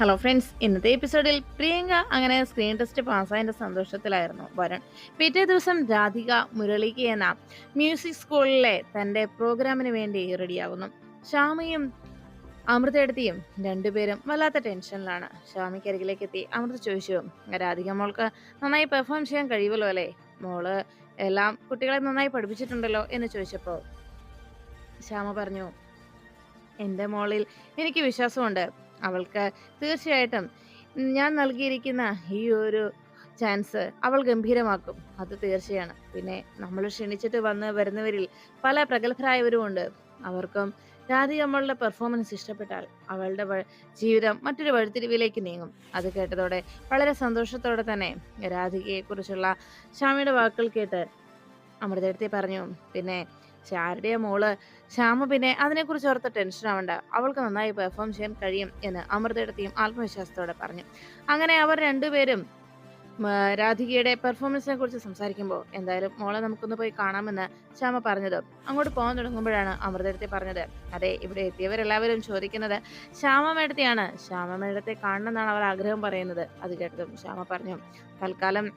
Hello friends ഇന്നത്തെ എപ്പിസോഡിൽ പ്രിയങ്ക അങ്ങനെ സ്ക്രീൻ ടെസ്റ്റ് പാസ്സായതിന്റെ സന്തോഷത്തിലായിരുന്നു വരൺ. പിറ്റേ ദിവസം രാധിക മുരളിക്ക് എന്ന മ്യൂസിക് സ്കൂളിലെ തന്റെ പ്രോഗ്രാമിന് വേണ്ടി റെഡിയാകുന്നു ശ്യാമയും അമൃതയെടുത്തിയും രണ്ടുപേരും വല്ലാത്ത ടെൻഷനിലാണ് ശ്യാമിക്ക് അരികിലേക്ക് എത്തി. അമൃത ചോദിച്ചു രാധിക മോൾക്ക് നന്നായി പെർഫോം ചെയ്യാൻ കഴിയുമല്ലോ അല്ലേ? മോൾ എല്ലാം കുട്ടികളെ നന്നായി പഠിപ്പിച്ചിട്ടുണ്ടല്ലോ? എന്ന് ചോദിച്ചപ്പോൾ ശ്യാമ പറഞ്ഞു എന്റെ മോളിൽ എനിക്ക് വിശ്വാസമുണ്ട്. അവൾക്ക്. തീർച്ചയായിട്ടും. ഞാൻ നൽകിയിരിക്കുന്ന ഈ ഒരു ചാൻസ് അവൾ ഗംഭീരമാക്കും. അത് തീർച്ചയാണ്. പിന്നെ നമ്മൾ ക്ഷണിച്ചിട്ട് വന്ന് വരുന്നവരിൽ പല പ്രഗത്ഭരായവരുമുണ്ട്. അവർക്കും രാധിക അമ്മളുടെ പെർഫോമൻസ് ഇഷ്ടപ്പെട്ടാൽ അവളുടെ ജീവിതം മറ്റൊരു വഴിത്തിരിവിലേക്ക് നീങ്ങും. അത് കേട്ടതോടെ വളരെ സന്തോഷത്തോടെ തന്നെ രാധികയെക്കുറിച്ചുള്ള കുറിച്ചുള്ള വാക്കുകൾ കേട്ട് അമൃതയെടുത്തി പറഞ്ഞു. പിന്നെ ശാരദയെ മോൾ ശ്യാമ പിന്നെ അതിനെക്കുറിച്ച് ഓർത്ത് ടെൻഷൻ ആവണ്ട. അവൾക്ക് നന്നായി പെർഫോം ചെയ്യാൻ കഴിയും എന്ന് അമൃതയുടെ തീം ആത്മവിശ്വാസത്തോടെ പറഞ്ഞു. അങ്ങനെ അവർ രണ്ടുപേരും രാധികയുടെ പെർഫോമൻസിനെ കുറിച്ച് സംസാരിക്കുമ്പോൾ എന്തായാലും മോളെ നമുക്കൊന്ന് പോയി കാണാമെന്ന് ശ്യാമ പറഞ്ഞത്. അങ്ങോട്ട് പോകാൻ തുടങ്ങുമ്പോഴാണ് അമൃതയെടുത്തി പറഞ്ഞത്. അതെ ഇവിടെ എത്തിയവരെല്ലാവരും ചോദിക്കുന്നത് ശ്യാമ മേടത്തെയാണ് ശ്യാമ മേടത്തെ കാണണമെന്നാണ് അവർ ആഗ്രഹം പറയുന്നത്. അത് കേട്ടതും ശ്യാമ പറഞ്ഞു തൽക്കാലം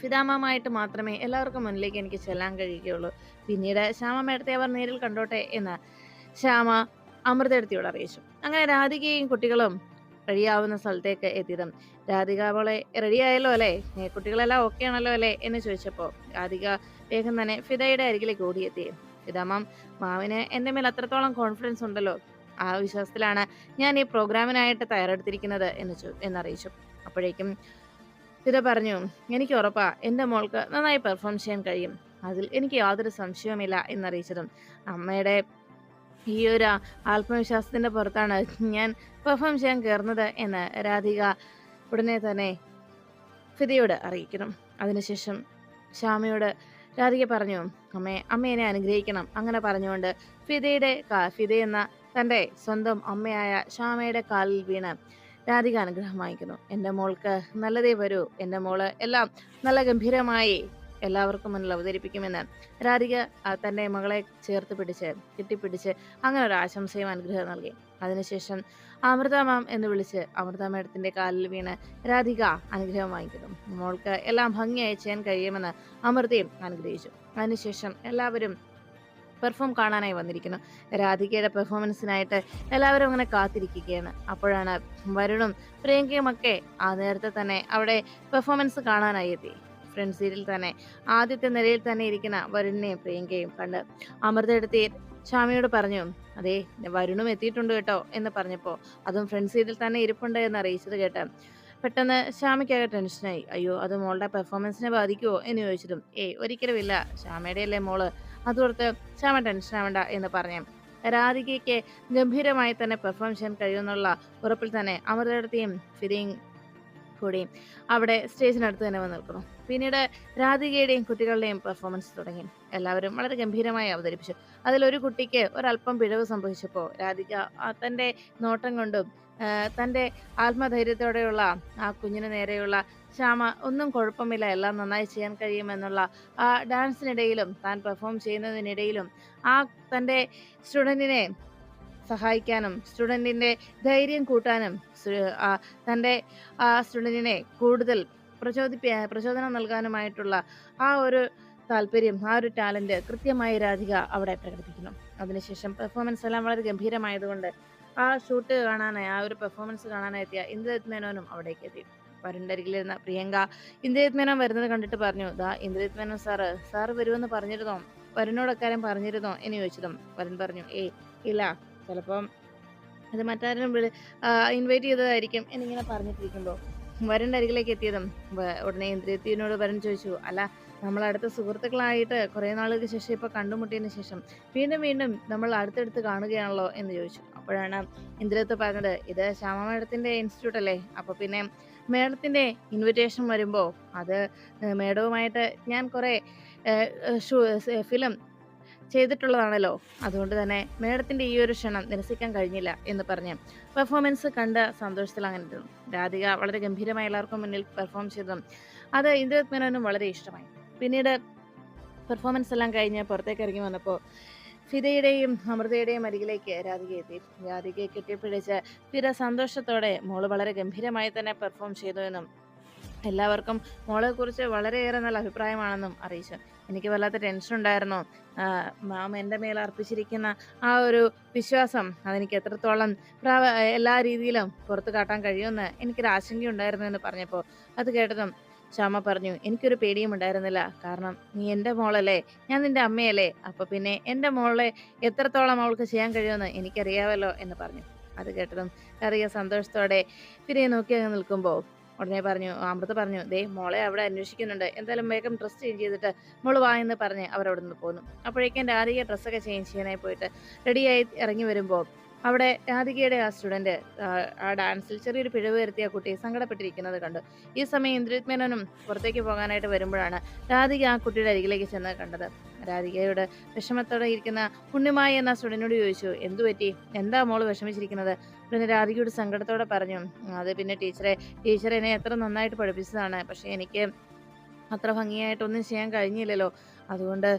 ഫിദാമമായിട്ട് മാത്രമേ എല്ലാവർക്കും മുന്നിലേക്ക് എനിക്ക് ചെല്ലാൻ കഴിയുകയുള്ളൂ. പിന്നീട് ശ്യാമ മേടത്തെ അവർ നേരിൽ കണ്ടോട്ടെ എന്ന് ശ്യാമ അമൃതയെടുത്തിയോട് അറിയിച്ചു. അങ്ങനെ രാധികയും കുട്ടികളും റെഡിയാവുന്ന സ്ഥലത്തേക്ക് എത്തിയതും രാധിക അവളെ റെഡിയായല്ലോ അല്ലേ? കുട്ടികളെല്ലാം ഓക്കെ ആണല്ലോ അല്ലേ? എന്ന് ചോദിച്ചപ്പോൾ രാധിക വേഗം തന്നെ ഫിദയുടെ അരികിലേക്ക് ഓടിയെത്തി. ഫിദാമം മാവിന് എന്റെ മേൽ അത്രത്തോളം കോൺഫിഡൻസ് ഉണ്ടല്ലോ. ആ വിശ്വാസത്തിലാണ് ഞാൻ ഈ പ്രോഗ്രാമിനായിട്ട് തയ്യാറെടുത്തിരിക്കുന്നത് എന്ന് എന്നറിയിച്ചു. അപ്പോഴേക്കും ഫിദ പറഞ്ഞു എനിക്ക് ഉറപ്പാ എന്റെ മോൾക്ക് നന്നായി പെർഫോം ചെയ്യാൻ കഴിയും. അതിൽ എനിക്ക് യാതൊരു സംശയവുമില്ല എന്നറിയിച്ചതും. അമ്മയുടെ ഈ ഒരു ആത്മവിശ്വാസത്തിന്റെ പുറത്താണ് ഞാൻ പെർഫോം ചെയ്യാൻ കയറുന്നത് എന്ന് രാധിക ഉടനെ തന്നെ ഫിതയോട് അറിയിക്കണം അതിനുശേഷം ശ്യാമയോട് രാധിക പറഞ്ഞു അമ്മേ അമ്മേനെ അനുഗ്രഹിക്കണം. അങ്ങനെ പറഞ്ഞുകൊണ്ട് ഫിതയുടെ ഫിത എന്ന തന്റെ സ്വന്തം അമ്മയായ ശ്യാമയുടെ കാലിൽ വീണ് രാധിക അനുഗ്രഹം വാങ്ങിക്കുന്നു. എന്റെ മോൾക്ക് നല്ലതേ വരൂ. എന്റെ മോൾ എല്ലാം നല്ല ഗംഭീരമായി എല്ലാവർക്കും മുന്നിൽ അവതരിപ്പിക്കുമെന്ന് രാധിക തന്റെ മകളെ ചേർത്ത് പിടിച്ച് കെട്ടിപ്പിടിച്ച് അങ്ങനെ ഒരു ആശംസയും അനുഗ്രഹം നൽകി. അതിനുശേഷം അമൃത മാം എന്ന് വിളിച്ച് അമൃത മേഡത്തിന്റെ കാലിൽ വീണ് രാധിക അനുഗ്രഹം വാങ്ങിക്കുന്നു. മോൾക്ക് എല്ലാം ഭംഗിയായി ചെയ്യാൻ കഴിയുമെന്ന് അമൃതയും അനുഗ്രഹിച്ചു. അതിനുശേഷം എല്ലാവരും പെർഫോം കാണാനായി വന്നിരിക്കുന്നു. രാധികയുടെ പെർഫോമൻസിനായിട്ട് എല്ലാവരും അങ്ങനെ കാത്തിരിക്കുകയാണ്. അപ്പോഴാണ് വരുണും പ്രിയങ്കയും ഒക്കെ ആ നേരത്തെ തന്നെ അവിടെ പെർഫോമൻസ് കാണാനായി എത്തി. ഫ്രണ്ട് സീറ്റിൽ തന്നെ. ആദ്യത്തെ നിലയിൽ തന്നെ ഇരിക്കുന്ന വരുണിനെയും പ്രിയങ്കയും കണ്ട് അമൃത എടുത്തി ശ്യാമയോട് പറഞ്ഞു അതെ വരുണും എത്തിയിട്ടുണ്ട് കേട്ടോ എന്ന് പറഞ്ഞപ്പോൾ അതും ഫ്രണ്ട് സീറ്റിൽ തന്നെ ഇരിപ്പുണ്ട് എന്ന് അറിയിച്ചത് കേട്ട് പെട്ടെന്ന് ശ്യാമയ്ക്കാകെ ടെൻഷനായി. അയ്യോ അത് മോളുടെ പെർഫോമൻസിനെ ബാധിക്കുമോ എന്ന് ചോദിച്ചിട്ടും ഏയ് ഒരിക്കലുമില്ല. ശ്യാമയുടെ അല്ലേ മോൾ? അതോർത്ത് ടെൻഷൻ ആവണ്ട എന്ന് പറഞ്ഞു. രാധികയ്ക്ക് ഗംഭീരമായി തന്നെ പെർഫോം ചെയ്യാൻ കഴിയുമെന്നുള്ള ഉറപ്പിൽ തന്നെ അമൃതയുടെയും ഫിരിയും കൂടി അവിടെ സ്റ്റേജിനടുത്ത് തന്നെ വന്ന് നിൽക്കുന്നു. പിന്നീട് രാധികയുടെയും കുട്ടികളുടെയും പെർഫോമൻസ് തുടങ്ങി. എല്ലാവരും വളരെ ഗംഭീരമായി അവതരിപ്പിച്ചു. അതിലൊരു കുട്ടിക്ക് ഒരല്പം പിഴവ് സംഭവിച്ചപ്പോൾ രാധിക തന്റെ നോട്ടം കൊണ്ടും തന്റെ ആത്മധൈര്യത്തോടെയുള്ള ആ കുഞ്ഞിന് നേരെയുള്ള ശ്യാമ ഒന്നും കുഴപ്പമില്ല. എല്ലാം നന്നായി ചെയ്യാൻ കഴിയുമെന്നുള്ള ആ ഡാൻസിനിടയിലും താൻ പെർഫോം ചെയ്യുന്നതിനിടയിലും ആ തന്റെ സ്റ്റുഡന്റിനെ സഹായിക്കാനും സ്റ്റുഡന്റിന്റെ ധൈര്യം കൂട്ടാനും തന്റെ ആ സ്റ്റുഡന്റിനെ കൂടുതൽ പ്രചോദിപ്പി പ്രചോദനം നൽകാനുമായിട്ടുള്ള ആ ഒരു താല്പര്യം ആ ഒരു ടാലന്റ് കൃത്യമായി രാധിക അവിടെ പ്രകടിപ്പിക്കുന്നു. അതിനുശേഷം പെർഫോമൻസ് എല്ലാം വളരെ ഗംഭീരമായതുകൊണ്ട് ആ ഷൂട്ട് കാണാനായി ആ ഒരു പെർഫോമൻസ് കാണാനായി എത്തിയ ഇന്ദ്രജിത് മേനോനും അവിടേക്ക് എത്തി. വരുണിന്റെ അരികിലിരുന്ന പ്രിയങ്ക ഇന്ദ്രജിത് മേനോൻ വരുന്നത് കണ്ടിട്ട് പറഞ്ഞു ദാ ഇന്ദ്രജിത് മേനോൻ സാറ് സാറ് വരുമെന്ന് പറഞ്ഞിരുന്നോ? വരുണോട് അക്കാര്യം പറഞ്ഞിരുന്നോ? എന്ന് ചോദിച്ചതും വരൻ പറഞ്ഞു ഏ ഇല്ല ചിലപ്പം അത് മറ്റാരും വിളി ഇൻവൈറ്റ് ചെയ്തതായിരിക്കും എന്നിങ്ങനെ പറഞ്ഞിട്ടിരിക്കുമ്പോൾ വരന്റെ അരികിലേക്ക് എത്തിയതും ഉടനെ ഇന്ദ്രിയത്തിനോട് വരൻ ചോദിച്ചു അല്ല നമ്മൾ അടുത്ത സുഹൃത്തുക്കളായിട്ട് കുറേ നാളുകൾക്ക് ശേഷം ഇപ്പോൾ കണ്ടുമുട്ടിയതിന് ശേഷം വീണ്ടും വീണ്ടും നമ്മൾ അടുത്തടുത്ത് കാണുകയാണല്ലോ? എന്ന് ചോദിച്ചു. അപ്പോഴാണ് ഇന്ദ്രത്ത് പറഞ്ഞത് ഇത് ശ്യാമ മേഡത്തിന്റെ ഇൻസ്റ്റിറ്റ്യൂട്ട് അല്ലേ? അപ്പോൾ പിന്നെ മേഡത്തിന്റെ ഇൻവിറ്റേഷൻ വരുമ്പോൾ അത് മേഡവുമായിട്ട് ഞാൻ കുറേ ഫിലിം ചെയ്തിട്ടുള്ളതാണല്ലോ. അതുകൊണ്ട് തന്നെ മേഡത്തിന്റെ ഈ ഒരു ക്ഷണം നിരസിക്കാൻ കഴിഞ്ഞില്ല എന്ന് പറഞ്ഞ് പെർഫോമൻസ് കണ്ട സന്തോഷത്തിൽ അങ്ങനെ രാധിക വളരെ ഗംഭീരമായി എല്ലാവർക്കും മുന്നിൽ പെർഫോം ചെയ്തതും അത് ഇന്ദ്രത് മേനോനും വളരെ ഇഷ്ടമായി. പിന്നീട് പെർഫോമൻസ് എല്ലാം കഴിഞ്ഞ് പുറത്തേക്ക് ഇറങ്ങി വന്നപ്പോൾ ഫിദയുടെയും അമൃതയുടെയും അരികിലേക്ക് രാധിക എത്തി. രാധികയെ കെട്ടിപ്പിടിച്ച് ഫിദ സന്തോഷത്തോടെ മോൾ വളരെ ഗംഭീരമായി തന്നെ പെർഫോം ചെയ്തു എന്നും എല്ലാവർക്കും മോളെക്കുറിച്ച് വളരെയേറെ നല്ല അഭിപ്രായമാണെന്നും അറിയിച്ചു. എനിക്ക് വല്ലാത്ത ടെൻഷൻ ഉണ്ടായിരുന്നു. മാം എന്റെ മേൽ അർപ്പിച്ചിരിക്കുന്ന ആ ഒരു വിശ്വാസം അതെനിക്ക് എത്രത്തോളം എല്ലാ രീതിയിലും പുറത്തു കാട്ടാൻ കഴിയുമെന്ന് എനിക്കൊരു ആശങ്കയുണ്ടായിരുന്നു എന്ന് പറഞ്ഞപ്പോൾ അത് കേട്ടതും ശ്യാമ പറഞ്ഞു എനിക്കൊരു പേടിയും ഉണ്ടായിരുന്നില്ല. കാരണം നീ എന്റെ മോളല്ലേ? ഞാൻ നിന്റെ അമ്മയല്ലേ? അപ്പൊ പിന്നെ എന്റെ മോളെ എത്രത്തോളം അവൾക്ക് ചെയ്യാൻ കഴിയുമെന്ന് എനിക്കറിയാമല്ലോ എന്ന് പറഞ്ഞു. അത് കേട്ടതും കറിയ സന്തോഷത്തോടെ പിന്നെ നോക്കി അങ്ങ് നിൽക്കുമ്പോൾ ഉടനെ പറഞ്ഞു അമൃത പറഞ്ഞു ദേ മോളെ അവിടെ അന്വേഷിക്കുന്നുണ്ട്. എന്തായാലും വേഗം ഡ്രസ്സ് ചേഞ്ച് ചെയ്തിട്ട് മോൾ വാ എന്ന് പറഞ്ഞ് അവരവിടെ നിന്ന് പോന്നു. അപ്പോഴേക്കും രാധിക ഡ്രസ്സൊക്കെ ചേഞ്ച് ചെയ്യാനായി പോയിട്ട് റെഡിയായി ഇറങ്ങി വരുമ്പോൾ അവിടെ രാധികയുടെ ആ സ്റ്റുഡന്റ് ആ ഡാൻസിൽ ചെറിയൊരു പിഴവ് വരുത്തിയ കുട്ടി സങ്കടപ്പെട്ടിരിക്കുന്നത് കണ്ടു. ഈ സമയം ഇന്ദ്രിത് മേനോനും പുറത്തേക്ക് പോകാനായിട്ട് വരുമ്പോഴാണ് രാധിക ആ കുട്ടിയുടെ അരികിലേക്ക് ചെന്ന് കണ്ടത്. രാധികയോട് വിഷമത്തോടെ ഇരിക്കുന്ന പുണ്യമായി എന്ന സ്റ്റുഡന്റിനോട് ചോദിച്ചു എന്തു പറ്റി? എന്താ മോൾ വിഷമിച്ചിരിക്കുന്നത്? പിന്നെ രാധികയോട് സങ്കടത്തോടെ പറഞ്ഞു അത് പിന്നെ ടീച്ചറെ ടീച്ചർ എന്നെ എത്ര നന്നായിട്ട് പഠിപ്പിച്ചതാണ്. പക്ഷേ എനിക്ക് അത്ര ഭംഗിയായിട്ടൊന്നും ചെയ്യാൻ കഴിഞ്ഞില്ലല്ലോ. അതുകൊണ്ട്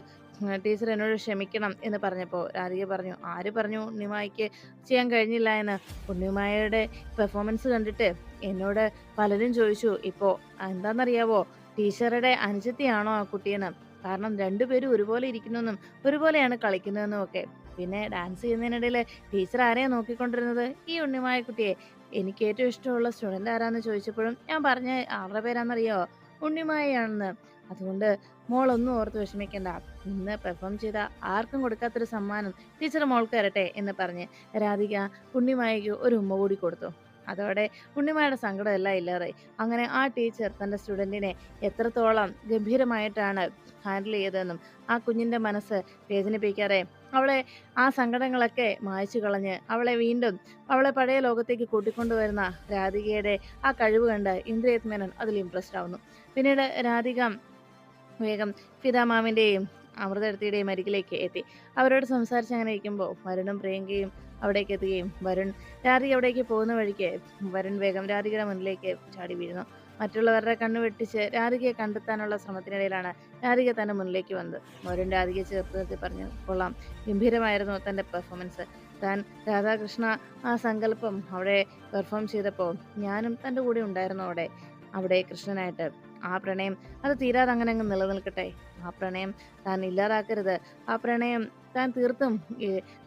ടീച്ചർ എന്നോട് ക്ഷമിക്കണം എന്ന് പറഞ്ഞപ്പോൾ രാധിക പറഞ്ഞു ആര് പറഞ്ഞു ഉണ്ണിമായിക്ക് ചെയ്യാൻ കഴിഞ്ഞില്ല എന്ന്? ഉണ്ണിമായയുടെ പെർഫോമൻസ് കണ്ടിട്ട് എന്നോട് പലരും ചോദിച്ചു ഇപ്പോൾ എന്താണെന്നറിയാവോ ടീച്ചറുടെ അനുജത്തിയാണോ ആ കുട്ടിയെന്ന്? കാരണം രണ്ടുപേരും ഒരുപോലെ ഇരിക്കുന്നെന്നും ഒരുപോലെയാണ് കളിക്കുന്നതെന്നും ഒക്കെ. പിന്നെ ഡാൻസ് ചെയ്യുന്നതിനിടയിൽ ടീച്ചർ ആരെയാണ് നോക്കിക്കൊണ്ടിരുന്നത്? ഈ ഉണ്ണിമായ കുട്ടിയെ. എനിക്ക് ഏറ്റവും ഇഷ്ടമുള്ള സ്റ്റുഡന്റ് ആരാന്ന് ചോദിച്ചപ്പോഴും ഞാൻ പറഞ്ഞ ആരുടെ പേരാണെന്നറിയോ ഉണ്ണിമായാണെന്ന് അതുകൊണ്ട് മോളൊന്നും ഓർത്ത് വിഷമിക്കേണ്ട. ഇന്ന് പെർഫോം ചെയ്ത ആർക്കും കൊടുക്കാത്തൊരു സമ്മാനം ടീച്ചർ മോൾക്ക് തരട്ടെ എന്ന് പറഞ്ഞ് രാധിക ഉണ്ണിമായയ്ക്ക് ഒരു ഉമ്മ കൂടി കൊടുത്തു. അതോടെ ഉണ്ണിമായുടെ സങ്കടം എല്ലാം ഇല്ലാതായി. അങ്ങനെ ആ ടീച്ചർ തന്റെ സ്റ്റുഡന്റിനെ എത്രത്തോളം ഗംഭീരമായിട്ടാണ് ഹാൻഡിൽ ചെയ്തതെന്നും ആ കുഞ്ഞിന്റെ മനസ്സ് വേദനിപ്പിക്കാതെ അവളെ ആ സങ്കടങ്ങളൊക്കെ മായച്ചു കളഞ്ഞ് അവളെ വീണ്ടും അവളെ പഴയ ലോകത്തേക്ക് കൂട്ടിക്കൊണ്ടുവരുന്ന രാധികയുടെ ആ കഴിവ് കണ്ട് ഇന്ദ്രിയത്മേനൻ അതിൽ ഇമ്പ്രസ്ഡ് ആവുന്നു. പിന്നീട് രാധിക വേഗം പിതാമാവിന്റെയും അമൃതടുത്തിയുടെയും അരികിലേക്ക് എത്തി. അവരോട് സംസാരിച്ച് അങ്ങനെ ഇരിക്കുമ്പോൾ വരുണും പ്രിയങ്കയും അവിടേക്ക് എത്തുകയും വരുൺ രാധിക അവിടേക്ക് പോകുന്ന വഴിക്ക് വരുൺ വേഗം രാധികയുടെ മുന്നിലേക്ക് ചാടി വീഴുന്നു. മറ്റുള്ളവരുടെ കണ്ണു വെട്ടിച്ച് രാധികയെ കണ്ടെത്താനുള്ള ശ്രമത്തിനിടയിലാണ് രാധിക തന്റെ മുന്നിലേക്ക് വന്നത്. വരുൺ രാധികയെ ചേർത്ത് നിർത്തി പറഞ്ഞു കൊള്ളാം ഗംഭീരമായിരുന്നു തന്റെ പെർഫോമൻസ് താൻ രാധാകൃഷ്ണ ആ സങ്കല്പം അവിടെ പെർഫോം ചെയ്തപ്പോൾ ഞാനും തന്റെ കൂടെ ഉണ്ടായിരുന്നു അവിടെ അവിടെ കൃഷ്ണനായിട്ട്. ആ പ്രണയം അത് തീരാതെ അങ്ങനെ അങ്ങ് നിലനിൽക്കട്ടെ. ആ പ്രണയം താൻ ഇല്ലാതാക്കരുത്. ആ പ്രണയം താൻ തീർത്തും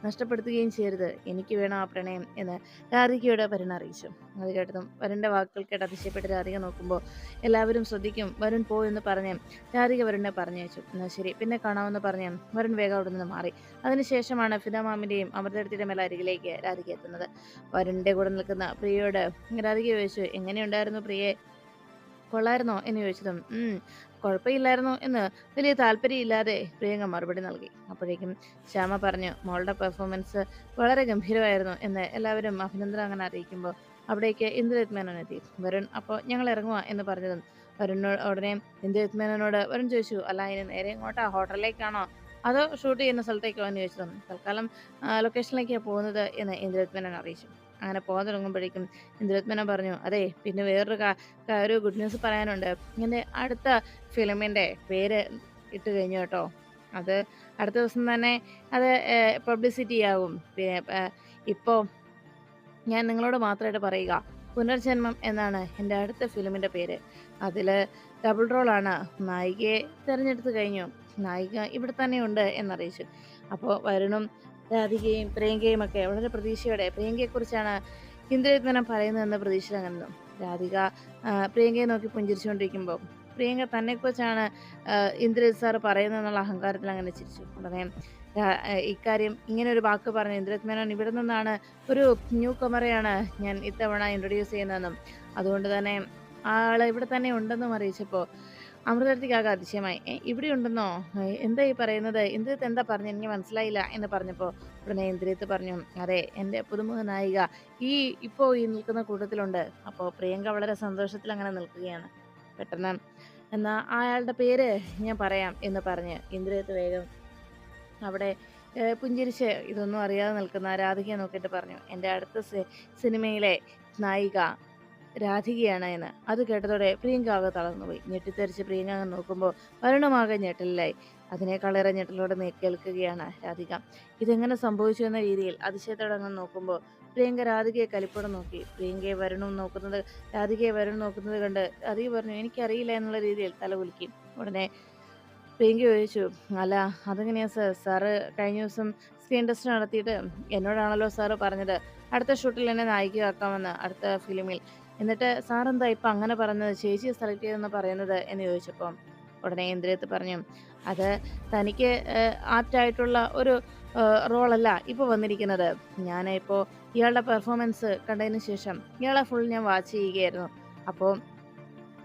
നഷ്ടപ്പെടുത്തുകയും ചെയ്യരുത്. എനിക്ക് വേണം ആ പ്രണയം എന്ന് രാധികയോട് വരുൺ അറിയിച്ചു. അത് കേട്ടതും വരുണിന്റെ വാക്കുകൾ കേട്ട് അതിശയപ്പെട്ട് രാധിക നോക്കുമ്പോൾ എല്ലാവരും ശ്രദ്ധിക്കും വരുൺ പോ എന്ന് പറഞ്ഞ് രാധിക വരുണിനെ പറഞ്ഞയച്ചു. എന്നാൽ ശരി പിന്നെ കാണാമെന്ന് പറഞ്ഞ് വരുൺ വേഗം അവിടെ നിന്ന് മാറി. അതിനുശേഷമാണ് ഫിദമാമിന്റെയും അമൃതടത്തിന്റെ മേലെ അരികിലേക്ക് രാധിക എത്തുന്നത്. വരുണിന്റെ കൂടെ നിൽക്കുന്ന പ്രിയയോട് രാധിക ചോദിച്ചു എങ്ങനെയുണ്ടായിരുന്നു പ്രിയെ? കൊള്ളായിരുന്നോ എന്ന് ചോദിച്ചതും കുഴപ്പമില്ലായിരുന്നു എന്ന് വലിയ താല്പര്യമില്ലാതെ പ്രിയങ്ക മറുപടി നൽകി. അപ്പോഴേക്കും ശ്യാമ പറഞ്ഞു മോളുടെ പെർഫോമൻസ് വളരെ ഗംഭീരമായിരുന്നു എന്ന് എല്ലാവരും അഭിനന്ദനം അങ്ങനെ അറിയിക്കുമ്പോൾ അവിടേക്ക് ഇന്ദ്രജിത് എത്തി. വരുൺ അപ്പോൾ ഞങ്ങൾ ഇറങ്ങുക എന്ന് പറഞ്ഞതും വരുണിനോട് ഉടനെ ഇന്ദ്രജിത് മേനോനോട് വരുൺ ചോദിച്ചു അല്ല ഇനി നേരെ ഇങ്ങോട്ടാ ഹോട്ടലിലേക്കാണോ? അതോ ഷൂട്ട് ചെയ്യുന്ന സ്ഥലത്തേക്കോ? എന്ന് ചോദിച്ചതും തൽക്കാലം ലൊക്കേഷനിലേക്കാണ് പോകുന്നത് എന്ന് ഇന്ദ്രജിത് മേനോൻ അറിയിച്ചു. അങ്ങനെ പോകാൻ തുടങ്ങുമ്പോഴേക്കും ഇന്ദ്രത്മന പറഞ്ഞു അതെ പിന്നെ വേറൊരു ഒരു ഗുഡ് ന്യൂസ് പറയാനുണ്ട്. ഇങ്ങനെ അടുത്ത ഫിലിമിന്റെ പേര് ഇട്ട് കഴിഞ്ഞു കേട്ടോ. അത് അടുത്ത ദിവസം തന്നെ അത് പബ്ലിസിറ്റി ആകും പിന്നെ ഇപ്പോൾ ഞാൻ നിങ്ങളോട് മാത്രമായിട്ട് പറയുക പുനർജന്മം എന്നാണ് എന്റെ അടുത്ത ഫിലിമിന്റെ പേര്. അതിൽ ഡബിൾ റോളാണ് നായികയെ തിരഞ്ഞെടുത്ത് കഴിഞ്ഞു. നായിക ഇവിടെ തന്നെ ഉണ്ട് എന്നറിയിച്ചു. അപ്പോൾ വരുണും രാധികയും പ്രിയങ്കയും ഒക്കെ വളരെ പ്രതീക്ഷയോടെ പ്രിയങ്കയെക്കുറിച്ചാണ് ഹിന്ദുരത്നം പറയുന്നതെന്ന് പ്രതീക്ഷ കണ്ടു രാധിക പ്രിയങ്കയെ നോക്കി പുഞ്ചിരിച്ചുകൊണ്ടിരിക്കുമ്പോൾ പ്രിയങ്ക തന്നെക്കുറിച്ചാണ് ഇന്ദ്രജിത് സാർ പറയുന്നതെന്നുള്ള അഹങ്കാരത്തിൽ അങ്ങനെ ചിരിച്ചു. ഉടനെ ഇക്കാര്യം ഇങ്ങനെ ഒരു വാക്ക് പറഞ്ഞു ഇന്ദ്രജിത് മേനോൻ ഇവിടെ നിന്നാണ് ഒരു ന്യൂ കമറയാണ് ഞാൻ ഇത്തവണ ഇൻട്രൊഡ്യൂസ് ചെയ്യുന്നതെന്നും. അതുകൊണ്ട് തന്നെ ആൾ ഇവിടെ തന്നെ ഉണ്ടെന്നും അറിയിച്ചപ്പോൾ അമൃതത്തിക്കാകെ അതിശയമായി. ഇവിടെ ഉണ്ടെന്നോ? എന്താ ഈ പറയുന്നത്? ഇന്ദ്രിയത്ത് എന്താ പറഞ്ഞു? എനിക്ക് മനസ്സിലായില്ല എന്ന് പറഞ്ഞപ്പോൾ ഉടനെ ഇന്ദ്രിയത്ത് പറഞ്ഞു അതെ എന്റെ പുതുമുഖ നായിക ഈ ഇപ്പോൾ ഈ നിൽക്കുന്ന കൂട്ടത്തിലുണ്ട്. അപ്പോൾ പ്രിയങ്ക വളരെ സന്തോഷത്തിൽ അങ്ങനെ നിൽക്കുകയാണ്. പെട്ടെന്ന് എന്നാൽ അയാളുടെ പേര് ഞാൻ പറയാം എന്ന് പറഞ്ഞ് ഇന്ദ്രിയത്ത് വേഗം അവിടെ പുഞ്ചിരിച്ച് ഇതൊന്നും അറിയാതെ നിൽക്കുന്ന രാധികയെ നോക്കിയിട്ട് പറഞ്ഞു എന്റെ അടുത്ത സിനിമയിലെ നായിക രാധികയാണ് എന്ന് അത് കേട്ടതോടെ പ്രിയങ്ക ആകെ തളർന്നുപോയി ഞെട്ടിത്തെറിച്ച് പ്രിയങ്ക നോക്കുമ്പോൾ വരുണമാകെ ഞെട്ടലിലായി അതിനേക്കാളേറെ ഞെട്ടലോടെ കേൾക്കുകയാണ് രാധിക. ഇതെങ്ങനെ സംഭവിച്ചു എന്ന രീതിയിൽ അതിശയത്തോടെ അങ്ങ് നോക്കുമ്പോൾ പ്രിയങ്ക രാധികയെ കലിപ്പോടെ നോക്കി. പ്രിയങ്കയെ വരുണും നോക്കുന്നത് രാധികയെ വരുൺ നോക്കുന്നത് കണ്ട് രാധിക പറഞ്ഞു "എനിക്കറിയില്ല" എന്നുള്ള രീതിയിൽ തല കുലുക്കി. ഉടനെ പ്രിയങ്ക ചോദിച്ചു "അല്ല അതെങ്ങനെയാ സാർ സാറ് കഴിഞ്ഞ ദിവസം സ്ക്രീൻ ടെസ്റ്റ് നടത്തിയിട്ട് എന്നോടാണല്ലോ സാറ് പറഞ്ഞത് അടുത്ത ഷൂട്ടിൽ എന്നെ നായികയാക്കാമെന്ന് അടുത്ത ഫിലിമിൽ. എന്നിട്ട് സാർ എന്താ ഇപ്പം അങ്ങനെ പറഞ്ഞത് ചേച്ചി സെലക്ട് ചെയ്തെന്ന് പറയുന്നത്" എന്ന് ചോദിച്ചപ്പം ഉടനെ ഇന്ദ്രിയത്ത് പറഞ്ഞു "അത് തനിക്ക് ആപ്റ്റായിട്ടുള്ള ഒരു റോളല്ല ഇപ്പോൾ വന്നിരിക്കുന്നത്. ഞാൻ ഇപ്പോ ഇയാളുടെ പെർഫോമൻസ് കണ്ടതിന് ശേഷം ഇയാളെ ഫുൾ ഞാൻ വാച്ച് ചെയ്യുകയായിരുന്നു. അപ്പോൾ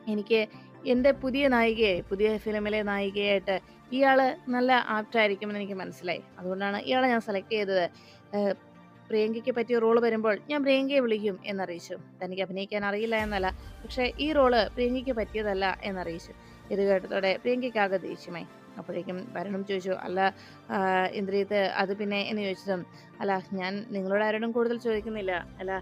എനിക്ക് എന്റെ പുതിയ നായികയെ പുതിയ ഫിലിമിലെ നായികയായിട്ട് ഇയാൾ നല്ല ആപ്റ്റായിരിക്കുമെന്ന് എനിക്ക് മനസ്സിലായി. അതുകൊണ്ടാണ് ഇയാളെ ഞാൻ സെലക്ട് ചെയ്തത്. പ്രിയങ്കയ്ക്ക് പറ്റിയ റോൾ വരുമ്പോൾ ഞാൻ പ്രിയങ്കയെ വിളിക്കും" എന്നറിയിച്ചു. തനിക്ക് അഭിനയിക്കാൻ അറിയില്ല എന്നല്ല, പക്ഷേ ഈ റോൾ പ്രിയങ്കയ്ക്ക് പറ്റിയതല്ല എന്നറിയിച്ചു. ഇത് കേട്ടതോടെ പ്രിയങ്കയ്ക്കാകെ ദേഷ്യമായി. അപ്പോഴേക്കും വരുണും ചോദിച്ചു "അല്ല ഇന്ദ്രിയത്ത് അത് പിന്നെ" എന്ന് ചോദിച്ചതും "അല്ല ഞാൻ നിങ്ങളോട് ആരോടും കൂടുതൽ ചോദിക്കുന്നില്ല. അല്ല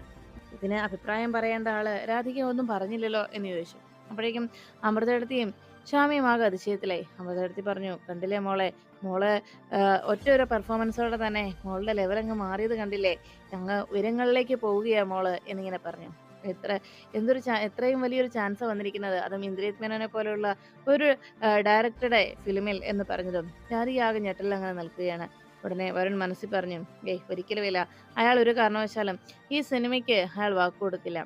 ഇതിന് അഭിപ്രായം പറയേണ്ട ആൾ രാധിക ഒന്നും പറഞ്ഞില്ലല്ലോ" എന്ന് ചോദിച്ചു. അപ്പോഴേക്കും അമൃതേടത്തിയും ശാമയും ആകെ അതിശയത്തിലായി. അമൃതേടത്തി പറഞ്ഞു "കണ്ടില്ലേ മോളെ, മോളെ ഒറ്റ ഒരു പെർഫോമൻസോടെ തന്നെ മോളുടെ ലെവലങ്ങ് മാറിയത് കണ്ടില്ലേ? ഞങ്ങൾ ഉയരങ്ങളിലേക്ക് പോവുകയാ മോൾ" എന്നിങ്ങനെ പറഞ്ഞു. എത്ര എന്തൊരു എത്രയും വലിയൊരു ചാൻസ് വന്നിരിക്കുന്നത്. അതും ഇന്ദ്രിയത് മേനോനെ പോലെയുള്ള ഒരു ഡയറക്ടറുടെ ഫിലിമിൽ എന്ന് പറഞ്ഞതും ജാതിയാകെ ആകെ ഞെട്ടലിലങ്ങനെ നിൽക്കുകയാണ്. ഉടനെ വരുൺ മനസ്സിൽ പറഞ്ഞു "ഏയ് ഒരിക്കലുമില്ല. അയാൾ ഒരു കാരണവശാലും ഈ സിനിമയ്ക്ക് അയാൾ വാക്ക് കൊടുക്കില്ല.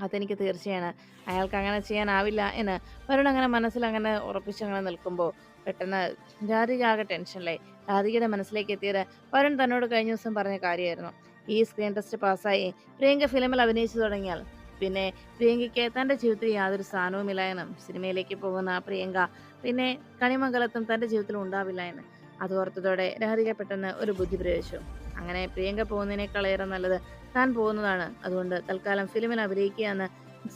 അതെനിക്ക് തീർച്ചയാണ്. അയാൾക്ക് അങ്ങനെ ചെയ്യാനാവില്ല" എന്ന് വരുൺ അങ്ങനെ മനസ്സിൽ അങ്ങനെ ഉറപ്പിച്ചങ്ങനെ നിൽക്കുമ്പോൾ പെട്ടെന്ന് രാധിക ആകെ ടെൻഷനിലായി. രാധികയുടെ മനസ്സിലേക്ക് എത്തിയത് വരുൺ തന്നോട് കഴിഞ്ഞ ദിവസം പറഞ്ഞ കാര്യമായിരുന്നു. ഈ സ്ക്രീൻ ടെസ്റ്റ് പാസ്സായി പ്രിയങ്ക ഫിലിമിൽ അഭിനയിച്ചു തുടങ്ങിയാൽ പിന്നെ പ്രിയങ്കയ്ക്ക് തന്റെ ജീവിതത്തിൽ യാതൊരു സ്ഥാനവുമില്ല എന്നും സിനിമയിലേക്ക് പോകുന്ന പ്രിയങ്ക പിന്നെ കണിമംഗലത്തും തന്റെ ജീവിതത്തിൽ ഉണ്ടാവില്ല എന്ന്. അത് ഓർത്തതോടെ രാധിക പെട്ടെന്ന് ഒരു ബുദ്ധി പ്രയോഗിച്ചു. അങ്ങനെ പ്രിയങ്ക പോകുന്നതിനേക്കാളേറെ നല്ലത് താൻ പോകുന്നതാണ്. അതുകൊണ്ട് തൽക്കാലം ഫിലിമിൽ അഭിനയിക്കുക എന്ന്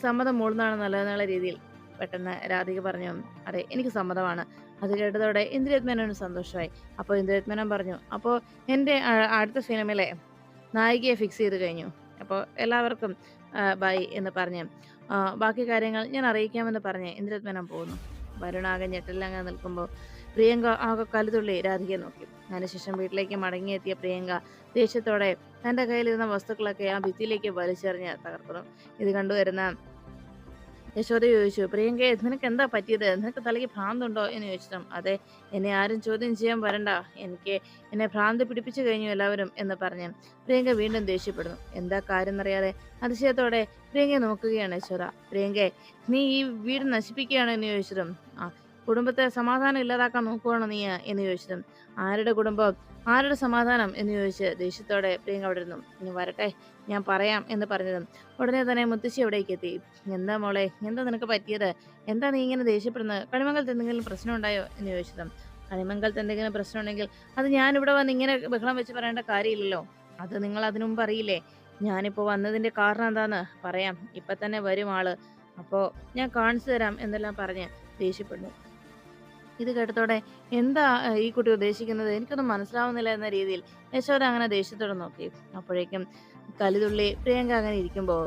സമ്മതം മൂടുന്നതാണ് നല്ലതെന്നുള്ള രീതിയിൽ പെട്ടെന്ന് രാധിക പറഞ്ഞു "അതെ എനിക്ക് സമ്മതമാണ്." അത് കേട്ടതോടെ ഇന്ദ്രിയത് മേനോന് സന്തോഷമായി. അപ്പോൾ ഇന്ദ്രിയത് മേനോൻ പറഞ്ഞു അപ്പോൾ എന്റെ അടുത്ത ഫിലിമിലെ നായികയെ ഫിക്സ് ചെയ്ത് കഴിഞ്ഞു. അപ്പോൾ എല്ലാവർക്കും ബൈ" എന്ന് പറഞ്ഞ് ബാക്കി കാര്യങ്ങൾ ഞാൻ അറിയിക്കാമെന്ന് പറഞ്ഞ് ഇന്ദ്രിയത് പോകുന്നു. വരുണാകെ ആകെ ഞെട്ടലിലങ്ങനെ നിൽക്കുമ്പോൾ പ്രിയങ്ക ആകെ കലുതുള്ളി രാധികയെ നോക്കി. അതിനുശേഷം വീട്ടിലേക്ക് മടങ്ങിയെത്തിയ പ്രിയങ്ക ദേഷ്യത്തോടെ തന്റെ കയ്യിലിരുന്ന വസ്തുക്കളൊക്കെ ആ ഭിത്തിയിലേക്ക് വലിച്ചെറിഞ്ഞ് തകർക്കണം ഇത് കണ്ടുവരുന്ന യശോദ ചോദിച്ചു പ്രിയങ്കയെ നിനക്ക് എന്താ പറ്റിയത്? നിനക്ക് തലയ്ക്ക് ഭ്രാന്തുണ്ടോ?" എന്ന് ചോദിച്ചിട്ടും "അതെ എന്നെ ആരും ചോദ്യം ചെയ്യാൻ വരണ്ട. എനിക്ക് എന്നെ ഭ്രാന്ത് പിടിപ്പിച്ചു കഴിഞ്ഞു എല്ലാവരും" എന്ന് പറഞ്ഞ് പ്രിയങ്ക വീണ്ടും ദേഷ്യപ്പെടുന്നു. എന്താ കാര്യം എന്നറിയാതെ അതിശയത്തോടെ പ്രിയങ്കയെ നോക്കുകയാണ് യശോദ. "പ്രിയങ്കേ നീ ഈ വീട് നശിപ്പിക്കുകയാണോ?" എന്ന് ചോദിച്ചതും "ആ കുടുംബത്തെ സമാധാനം ഇല്ലാതാക്കാൻ നോക്കുവാണോ നീ" എന്ന് ചോദിച്ചതും "ആരുടെ കുടുംബം? ആരുടെ സമാധാനം?" എന്ന് ചോദിച്ച് ദേഷ്യത്തോടെ പ്രിയങ്ക അവിടെ ഇരുന്നു. "ഇനി വരട്ടെ ഞാൻ പറയാം" എന്ന് പറഞ്ഞതും ഉടനെ തന്നെ മുത്തശ്ശി അവിടേക്ക് എത്തി. "എന്താ മോളെ എന്താ നിനക്ക് പറ്റിയത്? എന്താ നീ ഇങ്ങനെ ദേഷ്യപ്പെടുന്നത്? കണിമംഗലത്ത് എന്തെങ്കിലും പ്രശ്നം ഉണ്ടായോ എന്ന് ചോദിച്ചതും "കണിമംഗലത്ത് എന്തെങ്കിലും പ്രശ്നം ഉണ്ടെങ്കിൽ അത് ഞാനിവിടെ വന്ന് ഇങ്ങനെ ബഹളം വെച്ച് പറയേണ്ട കാര്യമില്ലല്ലോ. അത് നിങ്ങൾ അതിനു മുമ്പ് അറിയില്ലേ? ഞാനിപ്പോൾ വന്നതിന്റെ കാരണം എന്താന്ന് പറയാം. ഇപ്പം തന്നെ വരും ആൾ. അപ്പോൾ ഞാൻ കാണിച്ചു തരാം" എന്നെല്ലാം പറഞ്ഞ് ദേഷ്യപ്പെടുന്നു. ഇത് കേട്ടതോടെ എന്താ ഈ കുട്ടി ഉദ്ദേശിക്കുന്നത്? എനിക്കൊന്നും മനസ്സിലാവുന്നില്ല എന്ന രീതിയിൽ യശോദ അങ്ങനെ ദേഷ്യത്തോടെ നോക്കി. അപ്പോഴേക്കും കലിതുള്ളി പ്രിയങ്ക അങ്ങനെ ഇരിക്കുമ്പോൾ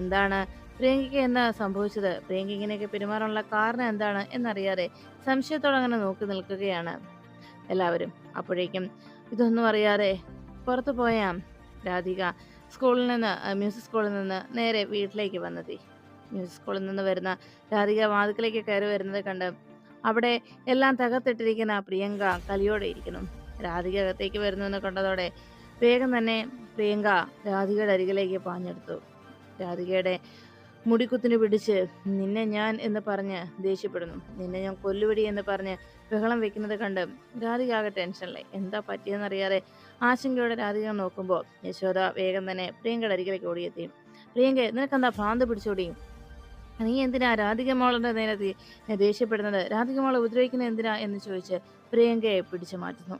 എന്താണ് പ്രിയങ്കയ്ക്ക് എന്താ സംഭവിച്ചത്? പ്രിയങ്ക ഇങ്ങനെയൊക്കെ പെരുമാറാനുള്ള കാരണം എന്താണ് എന്നറിയാതെ സംശയത്തോടെ അങ്ങനെ നോക്കി നിൽക്കുകയാണ് എല്ലാവരും. അപ്പോഴേക്കും ഇതൊന്നും അറിയാതെ പുറത്തു പോയാം രാധിക സ്കൂളിൽ നിന്ന് മ്യൂസിക് സ്കൂളിൽ നിന്ന് നേരെ വീട്ടിലേക്ക് വന്നെത്തി. മ്യൂസിക് സ്കൂളിൽ നിന്ന് വരുന്ന രാധിക വാതിൽക്കലേക്ക് കയറി വരുന്നത് കണ്ട് അവിടെ എല്ലാം തകർത്തിട്ടിരിക്കുന്ന പ്രിയങ്ക കലിയോടെ ഇരിക്കുന്നു. രാധിക അകത്തേക്ക് വരുന്നുവെന്ന് കണ്ടതോടെ വേഗം തന്നെ പ്രിയങ്ക രാധികയുടെ അരികിലേക്ക് പാഞ്ഞെടുത്തു. രാധികയുടെ മുടിക്കുത്തിന് പിടിച്ച് "നിന്നെ ഞാൻ" എന്ന് പറഞ്ഞ് ദേഷ്യപ്പെടുന്നു. "നിന്നെ ഞാൻ കൊല്ലുപിടി എന്ന് പറഞ്ഞ് ബഹളം വെക്കുന്നത് കണ്ട് രാധിക ആകെ ടെൻഷനിലായി. എന്താ പറ്റിയെന്നറിയാതെ ആശങ്കയോടെ രാധിക നോക്കുമ്പോൾ യശോദ വേഗം തന്നെ പ്രിയങ്കയുടെ അരികിലേക്ക് ഓടിയെത്തി. പ്രിയങ്ക നിനക്കെന്താ ഭ്രാന്ത് പിടിച്ചോടീ? നീ എന്തിനാ രാധിക മോളുടെ നേരെ ദേഷ്യപ്പെടുന്നത്? രാധിക മോളെ ഉപദ്രവിക്കുന്നത് എന്തിനാ?" എന്ന് ചോദിച്ച് പ്രിയങ്കയെ പിടിച്ചു മാറ്റുന്നു.